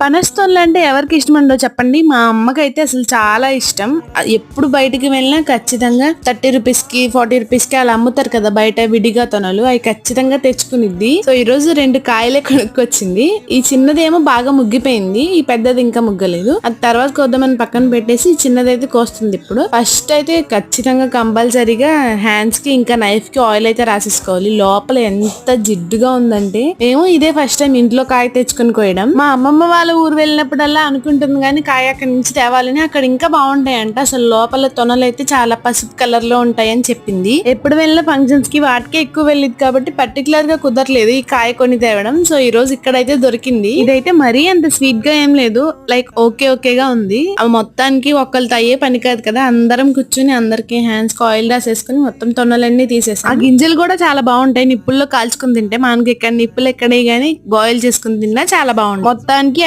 పనస్తోన్లు అంటే ఎవరికి ఇష్టం ఉండో చెప్పండి. మా అమ్మకైతే అసలు చాలా ఇష్టం. ఎప్పుడు బయటికి వెళ్ళినా ఖచ్చితంగా థర్టీ రూపీస్కి ఫార్టీ రూపీస్కి అలా అమ్ముతారు కదా బయట విడిగా తొనలు. అవి ఖచ్చితంగా తెచ్చుకునిద్ది. సో ఈ రోజు రెండు కాయలే కొనుక్కొచ్చింది. ఈ చిన్నదేమో బాగా ముగ్గిపోయింది. ఈ పెద్దది ఇంకా ముగ్గలేదు. అది తర్వాత కొద్దామని పక్కన పెట్టేసి చిన్నదైతే కోస్తుంది ఇప్పుడు. ఫస్ట్ అయితే ఖచ్చితంగా కంపల్సరీగా హ్యాండ్స్కి ఇంకా నైఫ్కి ఆయిల్ అయితే రాసేసుకోవాలి. లోపల ఎంత జిడ్డుగా ఉందంటే మేము ఇదే ఫస్ట్ టైం ఇంట్లో కాయ తెచ్చుకొని కోయడం. మా అమ్మమ్మ వాళ్ళ ఊరు వెళ్ళినప్పుడల్లా అనుకుంటుంది కానీ కాయ అక్కడి నుంచి తేవాలని అక్కడ ఇంకా బాగుంటాయంట. అసలు లోపల తొనలు అయితే చాలా పసుపు కలర్లో ఉంటాయని చెప్పింది. ఎప్పుడు వెళ్ళిన ఫంక్షన్స్కి వాటికే ఎక్కువ వెళ్ళింది కాబట్టి పర్టికులర్గా కుదరలేదు ఈ కాయ కొని తేవడం. సో ఈ రోజు ఇక్కడైతే దొరికింది. ఇదైతే మరీ అంత స్వీట్గా ఏం లేదు. లైక్ ఓకే ఓకేగా ఉంది. అవి మొత్తానికి ఒక్కళ్ళతో అయ్యే పని కాదు కదా. అందరం కూర్చుని అందరికి హ్యాండ్స్కి ఆయిల్ రాసేసుకుని మొత్తం తొన్నలన్నీ తీసేసాం. ఆ గింజలు కూడా చాలా బాగుంటాయి. నిప్పుల్లో కాల్చుకుని తింటే మనకి ఇక్కడ నిప్పులు ఎక్కడే గానీ బాయిల్ చేసుకుని తిన్నా చాలా బాగుంటుంది మొత్తానికి